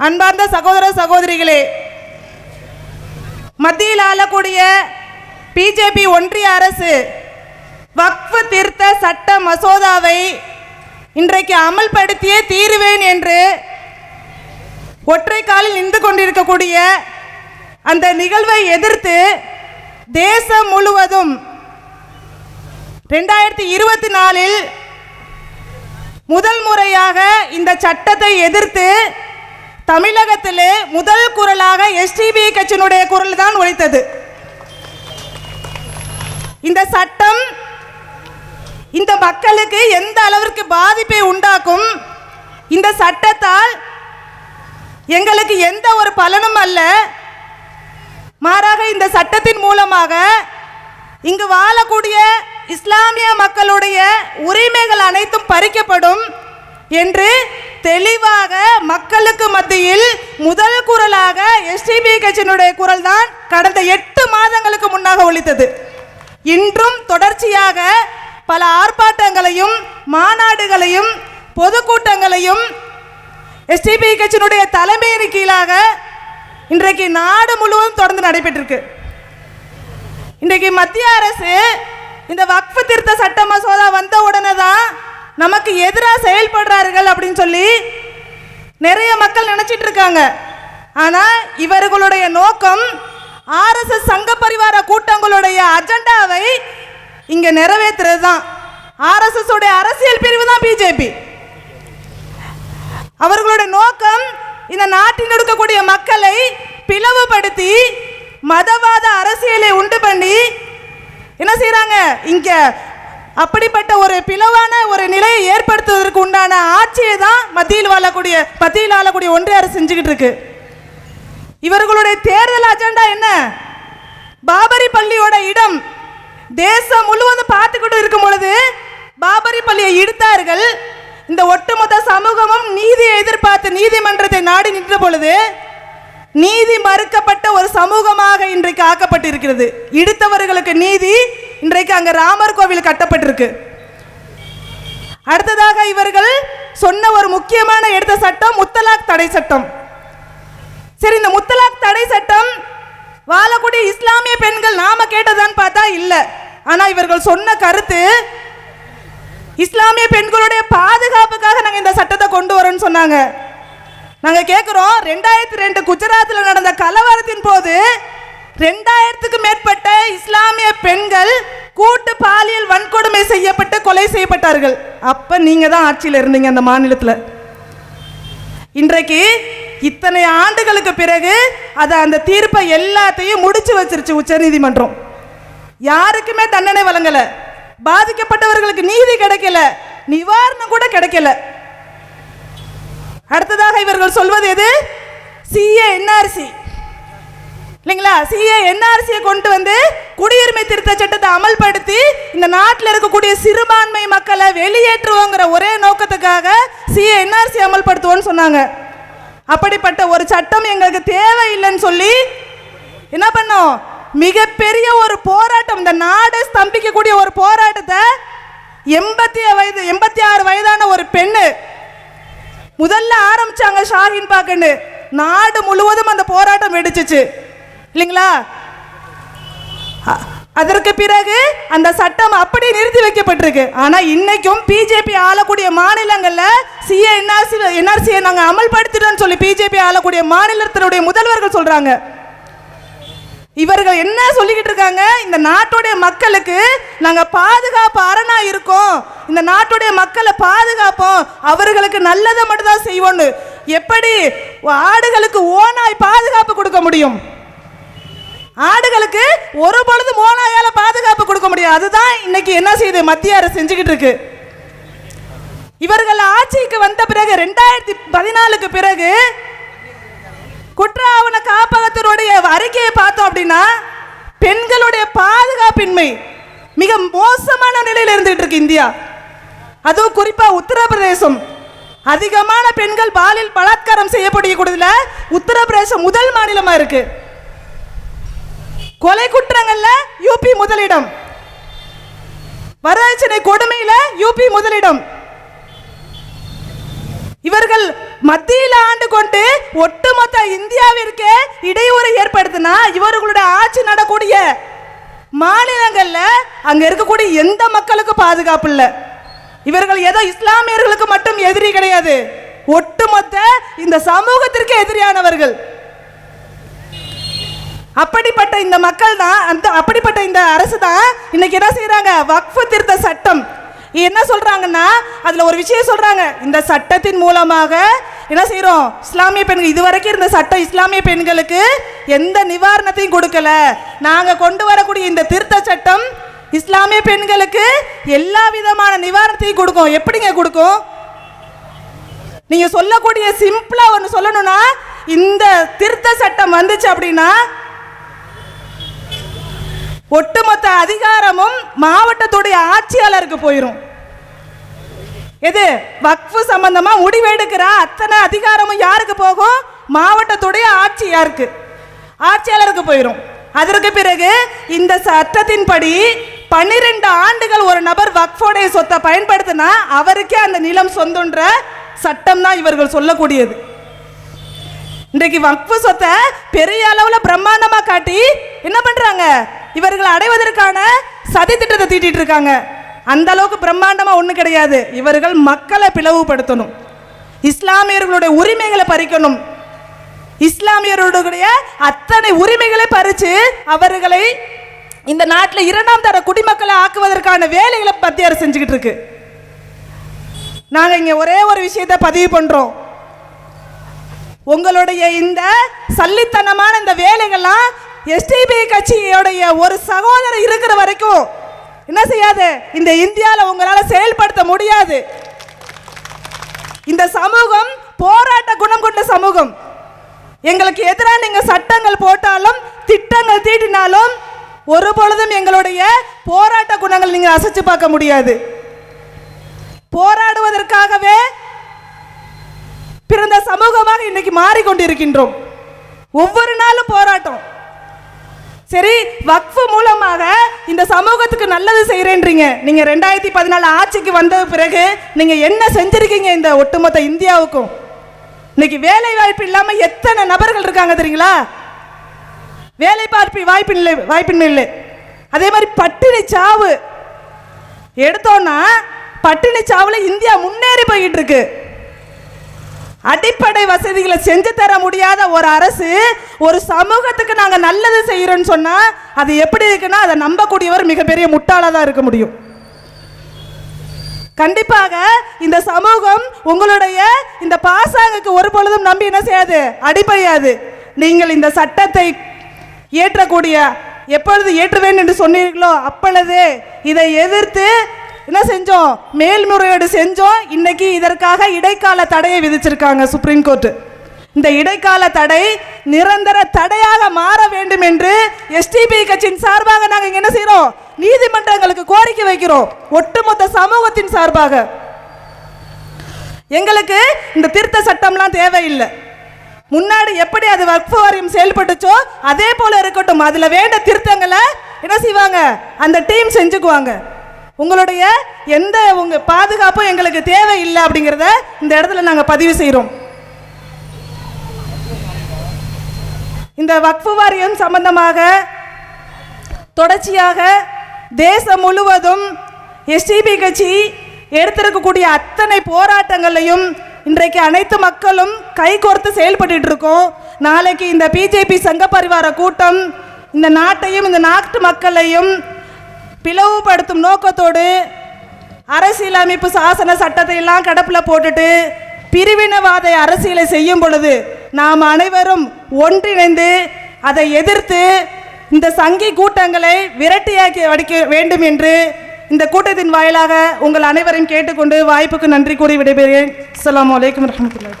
அன்பார்ந்த சகோதர சகோதரிகளே மத்தியில் ஆளக்கூடிய பிஜேபி ஒன்றிய அரசு வக்ஃபு திருத்த சட்ட மசோதாவை இன்றைக்கு அமல்படுத்தியே தீருவேன் என்று ஒற்றை காலில் நின்று கொண்டிருக்கக்கூடிய அந்த நிகழ்வை எதிர்த்து தேசம் முழுவதும் ரெண்டாயிரத்தி இருபத்தி நாலில் முதல் முறையாக இந்த சட்டத்தை எதிர்த்து தமிழகத்திலே முதல் குரலாக எஸ்டிபி கட்சியினுடைய குரல் தான் உழைத்தது இந்த சட்டம் இந்த மக்களுக்கு எந்த அளவிற்கு பாதிப்பை உண்டாக்கும் இந்த சட்டத்தால் எங்களுக்கு எந்த ஒரு பலனும் அல்ல. மாறாக இந்த சட்டத்தின் மூலமாக இங்கு வாழக்கூடிய இஸ்லாமிய மக்களுடைய உரிமைகள் அனைத்தும் பறிக்கப்படும் என்று தெளிவாக மக்களுக்கு மத்தியில் முதல் குரலாக எஸ்டிபி கட்சியினுடைய குரல் தான் கடந்த எட்டு மாதங்களுக்கு முன்னாக ஒழித்தது இன்றும் தொடர்ச்சியாக பல ஆர்ப்பாட்டங்களையும் மாநாடுகளையும் பொதுக்கூட்டங்களையும் எஸ்டிபி கட்சியினுடைய தலைமையின் கீழாக இன்றைக்கு நாடு முழுவதும் தொடர்ந்து நடைபெற்றிருக்கு. இன்றைக்கு மத்திய அரசு இந்த வக்ஃபு திருத்த சட்ட மசோதா வந்த உடனே தான் நமக்கு எதிராக செயல்படுறார்கள் அப்படின்னு சொல்லி நிறைய மக்கள் நினச்சிட்டு இருக்காங்க. ஆனால் இவர்களுடைய நோக்கம் ஆர்எஸ்எஸ் சங்க பரிவார கூட்டங்களுடைய அஜெண்டாவை இங்கே நிறைவேற்றுறது தான் ஆர்எஸ்எஸ் உடைய அரசியல் பிரிவு தான் பிஜேபி. அவர்களுடைய நோக்கம் இந்த நாட்டில் இருக்கக்கூடிய மக்களை பிளவுபடுத்தி மதவாத அரசியலை உண்டு பண்ணி என்ன செய்கிறாங்க இங்கே அப்படிப்பட்ட ஒரு பிளவான ஒரு நிலையை ஏற்படுத்துவதற்கு உண்டான ஆட்சியை தான் மத்தியில் வாழக்கூடிய மத்தியில் ஆளக்கூடிய ஒன்றிய அரசு செஞ்சுக்கிட்டு இருக்கு. இவர்களுடைய தேர்தல் அஜெண்டா என்ன? பாபரி பள்ளியோட இடம். தேசம் முழுவதும் பார்த்துக்கிட்டு இருக்கும் பொழுது பாபரி பள்ளியை இடுத்தார்கள். இந்த ஒட்டுமொத்த சமூகமும் நீதியை எதிர்பார்த்து நீதிமன்றத்தை நாடி நின்ற பொழுது நீதி மறுக்கப்பட்ட ஒரு சமூகமாக இன்றைக்கு ஆக்கப்பட்டிருக்கிறது. இடுத்தவர்களுக்கு நீதி இன்றைக்கு அங்க ராமர் கோவில் கட்டப்பட்டிருக்கு. அடுத்ததாக இவர்கள் சொன்ன ஒரு முக்கியமான எடுத்த சட்டம் முத்தலாக் தடை சட்டம். சரி இந்த முத்தலாக் தடை சட்டம் வாழக்கூடிய இஸ்லாமிய பெண்கள் நாம கேட்டதான்னு பார்த்தா இல்ல. ஆனா இவர்கள் சொன்ன கருத்து இஸ்லாமிய பெண்களுடைய பாதுகாப்புக்காக நாங்க இந்த சட்டத்தை கொண்டு வரோம்னு சொன்னாங்க. நாங்க கேட்குறோம் ரெண்டாயிரத்தி ரெண்டு குஜராத்தில் நடந்த கலவரத்தின் போது ரெண்டாயிரத்துக்கு மேற்பட்ட இஸ்லாமிய பெண்கள் கூட்டு பாலியல் வன்கொடுமை செய்யப்பட்டு கொலை செய்யப்பட்டார்கள். அப்ப நீங்க தான் ஆட்சியில் இருந்தீங்க அந்த மாநிலத்தில். இன்றைக்கு இத்தனை ஆண்டுகளுக்கு பிறகு அதை அந்த தீர்ப்பை எல்லாத்தையும் முடிச்சு வச்சிருச்சு உச்சநீதிமன்றம். யாருக்குமே தண்டனை வழங்கல. பாதிக்கப்பட்டவர்களுக்கு நீதி கிடைக்கல. நிவாரணம் கூட கிடைக்கல. அடுத்ததாக இவர்கள் சொல்வது எது? சிஏ என்ஆர்சி இல்லைங்களா? சிஏ என்ஆர்சியை கொண்டு வந்து குடியுரிமை திருத்த சட்டத்தை அமல்படுத்தி இந்த நாட்டில் இருக்கக்கூடிய சிறுபான்மை மக்களை வெளியேற்றுவோங்கிற ஒரே நோக்கத்துக்காக சிஏ என்ஆர்சி அமல்படுத்துவோன்னு சொன்னாங்க. அப்படிப்பட்ட ஒரு சட்டம் எங்களுக்கு தேவையில்லைன்னு சொல்லி என்ன பண்ணோம்? மிகப்பெரிய ஒரு போராட்டம். இந்த நாடு ஸ்தம்பிக்கக்கூடிய ஒரு போராட்டத்தை எண்பத்தி வயது எண்பத்தி ஆறு வயதான ஒரு பெண்ணு முதல்ல ஆரம்பிச்சாங்க ஷாஹின் பாக்குன்னு. நாடு முழுவதும் அந்த போராட்டம் வெடிச்சிச்சு. இல்லைங்களா? அதற்கு பிறகு அந்த சட்டம் அப்படி நிறுத்தி வைக்கப்பட்டிருக்கு. ஆனா இன்னைக்கும் பிஜேபி ஆளக்கூடிய மாநிலங்கள்ல சிஏ என்ஆர்சி என்ஆர்சியை நாங்க அமல்படுத்திட்டோம்னு சொல்லி பிஜேபி ஆளக்கூடிய மாநிலத்தினுடைய முதல்வர்கள் சொல்றாங்க. இவர்கள் என்ன சொல்லிக்கிட்டு இருக்காங்க? இந்த நாட்டுடைய மக்களுக்கு நாங்க பாதுகாப்பு அரணா இருக்கோம். இந்த நாட்டுடைய மக்களை பாதுகாப்போம். அவர்களுக்கு நல்லதை மட்டும் தான் எப்படி ஆடுகளுக்கு ஓனாய் பாதுகாப்பு கொடுக்க முடியும்? ஆடுகளுக்கு ஒரு பொழுது மோனாயால பாதுகாப்பு கொடுக்க முடியும். அதுதான் இன்னைக்கு என்ன செய்யுது மத்திய அரசு செஞ்சுக்கிட்டு இருக்கு. இவர்கள் ஆட்சிக்கு வந்த பிறகு ரெண்டாயிரத்தி பதினாலுக்கு பிறகு குற்ற ஆவண காப்பகத்தினுடைய அறிக்கையை பார்த்தோம் அப்படின்னா பெண்களுடைய பாதுகாப்பின்மை மிக மோசமான நிலையில் இருந்துகிட்டு இருக்கு இந்தியா. அதுவும் குறிப்பா உத்தரப்பிரதேசம். அதிகமான பெண்கள் பாலியல் பலாத்காரம் செய்யப்படக்கூடியதுல உத்தரப்பிரதேசம் முதல் மாநிலமா இருக்கு. கொலை குற்றங்கள்ல யூபி முதலிடம். வரதட்சணை கொடுமையில யூபி முதலிடம். இவர்கள் மத்தியில் ஆண்டு கொண்டு ஒட்டுமொத்த இந்தியாவிற்கு இடையூறு ஏற்படுத்தினா இவர்களுடைய ஆட்சி நடக்கூடிய மாநிலங்கள்ல அங்க இருக்கக்கூடிய எந்த மக்களுக்கு பாதுகாப்பு இல்லை. இவர்கள் ஏதோ இஸ்லாமியர்களுக்கு மட்டும் எதிரி கிடையாது. ஒட்டுமொத்த இந்த சமூகத்திற்கு எதிரியானவர்கள். அப்படிப்பட்ட இந்த மக்கள் தான் அந்த அப்படிப்பட்ட இந்த அரசு தான் இன்னைக்கு என்ன செய்யறாங்க வக்ஃபு திருத்த சட்டம். என்ன சொல்றாங்கன்னா அதுல ஒரு விஷயம் சொல்றாங்க. இந்த சட்டத்தின் மூலமாக என்ன செய்யறோம் இஸ்லாமிய பெண்கள் இதுவரைக்கும் இருந்த சட்டம் இஸ்லாமிய பெண்களுக்கு எந்த நிவாரணத்தையும் கொடுக்கல. நாங்க கொண்டு வரக்கூடிய இந்த திருத்த சட்டம் இஸ்லாமிய பெண்களுக்கு எல்லா விதமான நிவாரணத்தையும் கொடுக்கும். எப்படிங்க கொடுக்கும்? நீங்க சொல்லக்கூடிய சிம்பிளா ஒன்று சொல்லணும்னா இந்த திருத்த சட்டம் வந்துச்சு அப்படின்னா ஒட்டுமொத்த அதிகாரமும் மாவட்டத்துடைய ஆட்சியாளருக்கு போயிடும் எது? வக்ஃபு சம்பந்தமா முடிவெடுக்கிற அத்தனை அதிகாரமும் யாருக்கு போகும்? மாவட்டத்துடைய ஆட்சி யாருக்கு ஆட்சியாளருக்கு போயிடும் அதற்கு பிறகு இந்த சட்டத்தின்படி பன்னிரெண்டு ஆண்டுகள் ஒரு நபர் வக்ஃபோடைய சொத்தை பயன்படுத்தினா அவருக்கே அந்த நிலம் சொந்தன்ற சட்டம் தான் இவர்கள் சொல்லக்கூடியது. இன்றைக்கு வக்ஃபு சொத்தை பெரிய அளவில் பிரம்மாண்டமாக காட்டி என்ன பண்ணுறாங்க இவர்கள் அடைவதற்கான சதி திட்டத்தை தீட்டிட்டு இருக்காங்க. அந்த அளவுக்கு பிரம்மாண்டமாக ஒன்றும் கிடையாது. இவர்கள் மக்களை பிளவுபடுத்தணும். இஸ்லாமியர்களுடைய உரிமைகளை பறிக்கணும். இஸ்லாமியர்களுடைய அத்தனை உரிமைகளை பறித்து அவர்களை இந்த நாட்டில் இரண்டாம் தர குடிமக்களை ஆக்குவதற்கான வேலைகளை மத்திய அரசு செஞ்சுக்கிட்டு இருக்கு. நாங்கள் இங்கே ஒரே ஒரு விஷயத்தை பதிவு பண்ணுறோம் உங்களுடைய இந்த சல்லித்தனமான இந்த வேலைகள்லாம் எஸ்டிபி கட்சியோடைய ஒரு சகோதரர் இருக்கிற வரைக்கும் என்ன செய்யாது? இந்த இந்தியாவில் உங்களால் செயல்படுத்த முடியாது. இந்த சமூகம் போராட்ட குணம் கொண்ட சமூகம். எங்களுக்கு எதிராக நீங்கள் சட்டங்கள் போட்டாலும் திட்டங்கள் தீட்டினாலும் ஒரு பொழுதும் எங்களுடைய போராட்ட குணங்கள் நீங்கள் அசைச்சு பார்க்க முடியாது. போராடுவதற்காகவே பிறந்த சமூகமாக இன்னைக்கு மாறிக்கொண்டிருக்கின்றோம். ஒவ்வொரு நாளும் போராட்டம். சரி வக்ஃபு மூலமாக இந்த சமூகத்துக்கு நல்லது செய்கிறேன்றீங்க நீங்கள் ரெண்டாயிரத்தி பதினாலு ஆட்சிக்கு வந்த பிறகு நீங்கள் என்ன செஞ்சிருக்கீங்க இந்த ஒட்டுமொத்த இந்தியாவுக்கும்? இன்னைக்கு வேலை வாய்ப்பு இல்லாமல் எத்தனை நபர்கள் இருக்காங்க தெரியுங்களா? வேலை பார்ப்பு வாய்ப்பு இல்லை வாய்ப்பின்மை இல்லை. அதே மாதிரி பட்டினி சாவு. எடுத்தோன்னா பட்டினி சாவில் இந்தியா முன்னேறி போய்கிட்டு இருக்கு. அடிப்படை வசதிகளை செஞ்சு தர முடியாத ஒரு அரசு ஒரு சமூகத்துக்கு நாங்கள் நல்லது செய்கிறோன்னு சொன்னால் அது எப்படி இருக்குன்னா அதை நம்பக்கூடியவர் மிகப்பெரிய முட்டாளாக தான் இருக்க முடியும். கண்டிப்பாக இந்த சமூகம் உங்களுடைய இந்த பாசாங்குக்கு ஒரு பொழுதும் நம்பி என்ன செய்யாது? அடிப்படையாது நீங்கள் இந்த சட்டத்தை இயற்றக்கூடிய எப்பொழுது ஏற்றுவேன் என்று சொன்னீர்களோ அப்பொழுது இதை எதிர்த்து என்ன செஞ்சோம்? மேல்முறையீடு செஞ்சோம். இன்னைக்கு இதற்காக இடைக்கால தடையை விதிச்சிருக்காங்க சுப்ரீம் கோர்ட் இந்த இடைக்கால தடை நிரந்தர தடையாக மாற வேண்டும் என்று எஸ்டிபி கட்சியின் சார்பாக நாங்கள் என்ன செய்கிறோம் நீதிமன்றங்களுக்கு கோரிக்கை வைக்கிறோம். ஒட்டுமொத்த சமூகத்தின் சார்பாக. எங்களுக்கு இந்த திருத்த சட்டம்லாம் தேவையில்லை. முன்னாடி எப்படி அது வக்ஃபு வாரியம் செயல்பட்டுச்சோ அதே போல இருக்கட்டும். அதுல வேண்ட திருத்தங்களை என்ன செய்வாங்க? அந்த டீம் செஞ்சுக்குவாங்க. உங்களுடைய எந்த உங்க பாதுகாப்பும் எங்களுக்கு தேவையில்லை அப்படிங்கிறத இந்த இடத்துல நாங்க பதிவு செய்கிறோம் இந்த வக்ஃபு வாரியம் சம்பந்தமாக தொடர்ச்சியாக தேசம் முழுவதும் எஸ்டிபி கட்சி எடுத்திருக்கக்கூடிய அத்தனை போராட்டங்களையும் இன்றைக்கு அனைத்து மக்களும் கைகோர்த்து செயல்பட்டு இருக்கோம். நாளைக்கு இந்த பிஜேபி சங்க பரிவார கூட்டம் இந்த நாட்டையும் இந்த நாட்டு மக்களையும் பிளவுபடுத்தும் நோக்கத்தோடு அரசியலமைப்பு சாசன சட்டத்தை எல்லாம் கடப்பில் போட்டுட்டு பிரிவினவாத அரசியலை செய்யும் பொழுது நாம் அனைவரும் ஒன்றிணைந்து அதை எதிர்த்து இந்த சங்கி கூட்டங்களை விரட்டியாக்கி அடிக்க வேண்டும் என்று இந்த கூட்டத்தின் வாயிலாக உங்கள் அனைவரையும் கேட்டுக்கொண்டு வாய்ப்புக்கு நன்றி கூறி விடைபெறுகிறேன். அஸ்ஸலாமு வலைக்கம் வரமத்துல